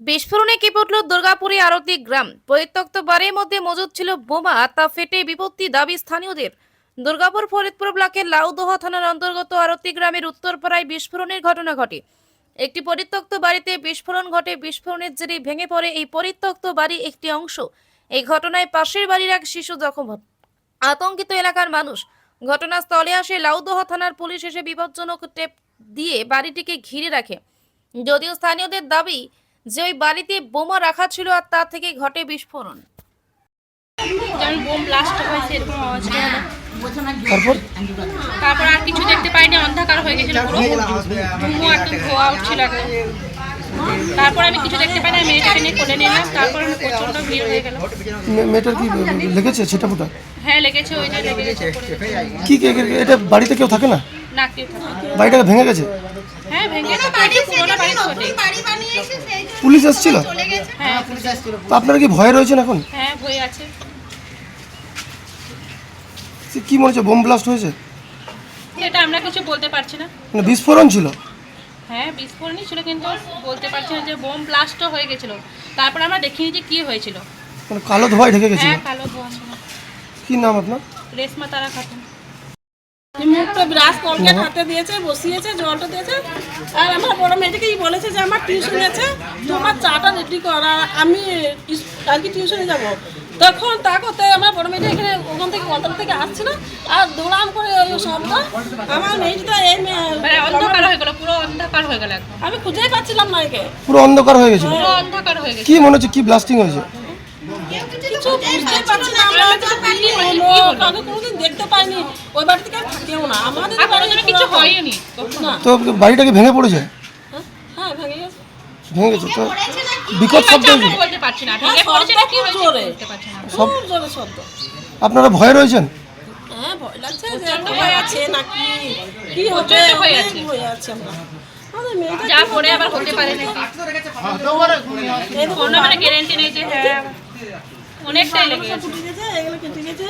বিস্ফোরণে কেঁপে উঠল দুর্গাপুরে আরতি গ্রাম? পরিত্যক্ত বাড়ির মধ্যে মজুদ ছিল বোমা, তা ফেটে বিপত্তি দাবি স্থানীয়দের। দুর্গাপুর ফরিদপুর ব্লকের লাউদোহা থানার অন্তর্গত আরতি গ্রামের উত্তরপাড়ায় বিস্ফোরণের ঘটনা ঘটে। একটি পরিত্যক্ত বাড়িতে বিস্ফোরণ ঘটে। বিস্ফোরণের জেরে ভেঙে পড়ে এই পরিত্যক্ত বাড়ি একটি অংশ। এই ঘটনায় পাশের বাড়ির এক শিশু জখম হন। আতঙ্কিত এলাকার মানুষ ঘটনাস্থলে আসে লাউদোহা থানার পুলিশ এসে বিপজ্জনক টেপ দিয়ে বাড়িটিকে ঘিরে রাখে। যদিও স্থানীয়দের দাবি যে ওই বাড়িতে বোমা রাখা ছিল আর তা থেকে ঘটে বিস্ফোরণ। যেমন বোম ব্লাস্ট হয়েছে এরকম আওয়াজ তারপর? তারপর আর কিছু দেখতে পাইনি অন্ধকার হয়ে গেছিল পুরো। ধুমো একদম ধোয়া উঠছিল তারপর আমি কিছু দেখতে পাইনি আমি মেয়েটাকে নিয়ে কোলে নিলাম তারপর আমি প্রচণ্ড ভিড় হয়ে গেল। মেয়েটার কি লেগেছে সেটা ফোটা হ্যাঁ লেগেছে ওই যে লেগে গেছে কি এটা বাড়িতে কেউ থাকে না? না কেউ থাকে না। বাড়িটা ভেঙে গেছে হ্যাঁ ভেঙে গেছে তো একটু পুরোনো বাড়ি তো ওটাই। পুলিশ এসেছিল হ্যাঁ তো আপনারা কি ভয়ে রয়েছেন এখন? হ্যাঁ ভয় আছে। সে কি মনে হচ্ছে বোম ব্লাস্ট হয়েছে? এটা আমরা কিছু বলতে পারছি না। মানে বিস্ফোরণ ছিল? হ্যাঁ বিস্ফোরণই ছিল কিন্তু বলতে পারছি না যে বোম ব্লাস্টও হয়ে গেছিল। তারপর আমরা দেখিনি যে কি হয়েছিল। মানে কালো ধোঁয়ায় ঢেকে গেছিল। হ্যাঁ কালো ধোঁয়া ছিল। কি নাম আপনার? রেশমা তারা খাতুন মুখটা ব্রাশ হাতে দিয়েছে বসিয়েছে জলটা দিয়েছে। আর আমার বড় বলেছে যে আমার টিউশন আছে তোমার চাটা রেডি কর আর আমি কালকে টিউশনে যাব। তখন তা করতে আমার বড় মেয়েটা এখানে ওখান থেকে থেকে আর দৌড়াম করে ওই শব্দ আমার মেয়েটা এই মানে অন্ধকার হয়ে গেল পুরো অন্ধকার হয়ে গেল আমি খুঁজেই পাচ্ছিলাম না একে। পুরো অন্ধকার হয়ে গেছিল। পুরো অন্ধকার হয়ে গেছে কি মনে হচ্ছে কি ব্লাস্টিং হয়েছে? কিছু বুঝতেই পারছি না আমরা কি কাউকে কোনোদিন দেখতে পাইনি। ওই বাড়ি থেকে আর থাকেও না। আমাদের আর কিছু হয়নি না। তো বাড়িটাকে ভেঙে পড়েছে? হ্যাঁ ভেঙে গেছে। ভেঙে গেছে তো বিকট শব্দ বলতে পারছি না। ভেঙে পড়েছে না কি হয়েছে বলতে পারছি না। সব জোরে শব্দ। আপনারা ভয়ে রয়েছেন? হ্যাঁ ভয় লাগছে যে ভয় আছে নাকি কি হবে প্রচণ্ড ভয় আছে। ভয় আছে আমরা। যা পরে আবার হতে পারে নাকি? কোনো মানে গ্যারেন্টি নেই যে হ্যাঁ অনেকটাই লেগে গেছে। এগুলো কেটে গেছে।